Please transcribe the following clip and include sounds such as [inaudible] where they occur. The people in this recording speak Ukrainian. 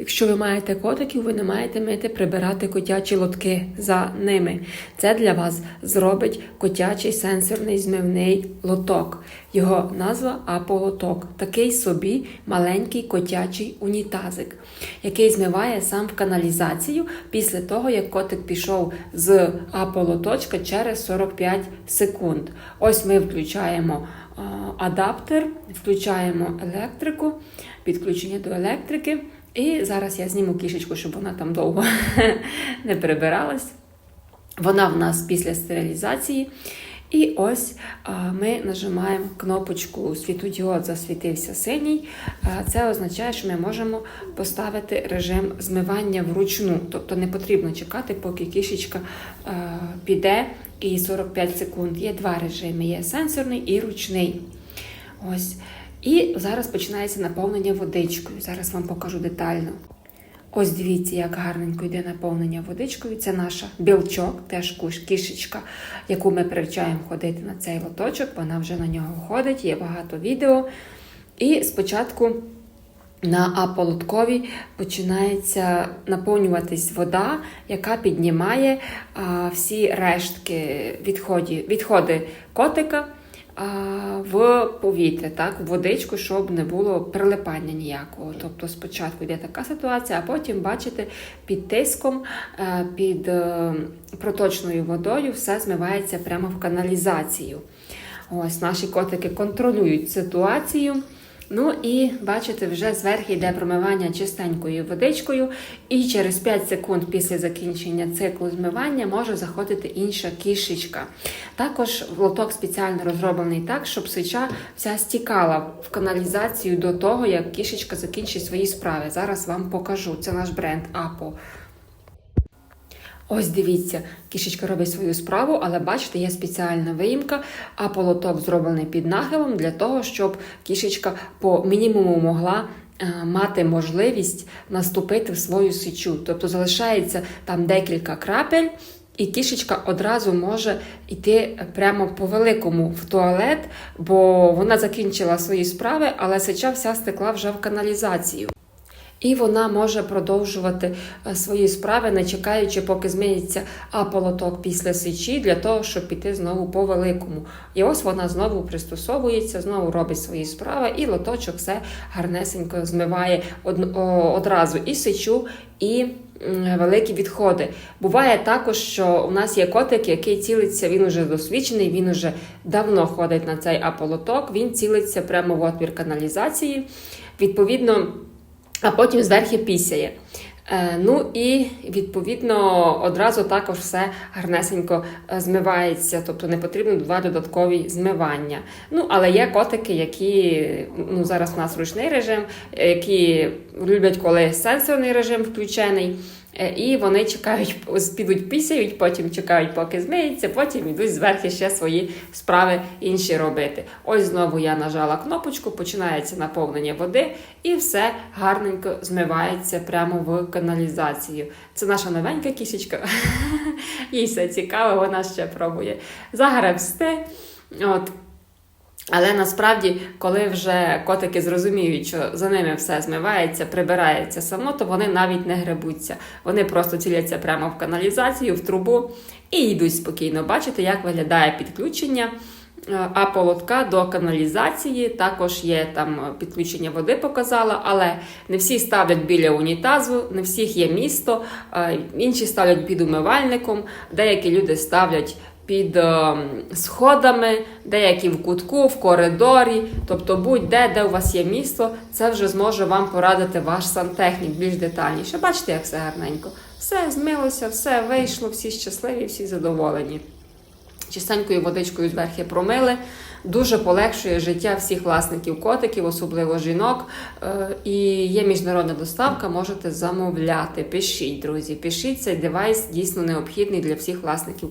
Якщо ви маєте котиків, ви не маєте мити прибирати котячі лотки за ними. Це для вас зробить котячий сенсорний змивний лоток. Його назва аполоток. Такий собі маленький котячий унітазик, який змиває сам в каналізацію після того, як котик пішов з аполоточка через 45 секунд. Ось ми включаємо адаптер, включаємо електрику, підключення до електрики. І зараз я зніму кішечку, щоб вона там довго [laughs] не прибиралась. Вона в нас після стерилізації. І ось ми нажимаємо кнопочку світодіод засвітився синій. Це означає, що ми можемо поставити режим змивання вручну. Тобто не потрібно чекати, поки кішечка піде і 45 секунд. Є два режими: є сенсорний і ручний. Ось. І зараз починається наповнення водичкою. Зараз вам покажу детально. Ось дивіться, як гарненько йде наповнення водичкою. Це наша білчок, теж кішечка, яку ми привчаємо ходити на цей лоточок. Вона вже на нього ходить, є багато відео. І спочатку на аполоткові починається наповнюватись вода, яка піднімає а, всі рештки відході, відходи котика в повітря, так, в водичку, щоб не було прилипання ніякого. Тобто спочатку йде така ситуація, а потім, бачите, під тиском, е, під е, проточною водою все змивається прямо в каналізацію. Ось наші котики контролюють ситуацію. Ну і бачите, вже зверху йде промивання чистенькою водичкою, і через 5 секунд після закінчення циклу змивання може заходити інша кішечка. Також лоток спеціально розроблений так, щоб сича вся стікала в каналізацію до того, як кішечка закінчить свої справи. Зараз вам покажу. Це наш бренд Апо. Ось дивіться, кішечка робить свою справу, але бачите, є спеціальна виїмка, а полоток зроблений під нахилом для того, щоб кішечка по мінімуму могла е, мати можливість наступити в свою сечу. Тобто залишається там декілька крапель. І кішечка одразу може йти прямо по великому в туалет, бо вона закінчила свої справи, але сеча вся стекла вже в каналізацію. І вона може продовжувати е, свої справи, не чекаючи, поки зміниться аполоток після сечі, для того, щоб піти знову по великому. І ось вона знову пристосовується, знову робить свої справи, і лоточок все гарнесенько змиває од- одразу і сечу, і великі відходи. Буває також, що у нас є котик, який цілиться, він уже досвідчений, він уже давно ходить на цей аполоток, він цілиться прямо в отвір каналізації. Відповідно а потім зверху пісяє. Е, Ну і відповідно одразу також все гарнесенько е, змивається, тобто не потрібно два додаткові змивання. Ну, але є котики, які ну зараз у нас ручний режим, е, які люблять, коли сенсорний режим включений. Е, І вони чекають, підуть пісяють, потім чекають, поки змиється, потім йдуть зверху ще свої справи інші робити. Ось знову я нажала кнопочку, починається наповнення води, і все гарненько змивається прямо в каналізацію. Це наша новенька кішечка. [laughs] Їй все цікаво, вона ще пробує загребсти. Але насправді, коли вже котики зрозуміють, що за ними все змивається, прибирається само, то вони навіть не гребуться. Вони просто ціляться прямо в каналізацію, в трубу і йдуть спокійно. Бачите, як виглядає підключення е, аполотка до каналізації. Також є там підключення води, показала, але не всі ставлять біля унітазу, не всіх є місто, е, інші ставлять під умивальником, деякі люди ставлять під е, сходами, деякі в кутку, в коридорі. Тобто будь-де, де у вас є місто, це вже зможе вам порадити ваш сантехнік більш детальніше. Бачите, як все гарненько. Все змилося, все вийшло, всі щасливі, всі задоволені. Чистенькою водичкою зверху промили. Дуже полегшує життя всіх власників котиків, особливо жінок. Е, І є міжнародна доставка, можете замовляти. Пишіть, друзі, пишіть цей девайс дійсно необхідний для всіх власників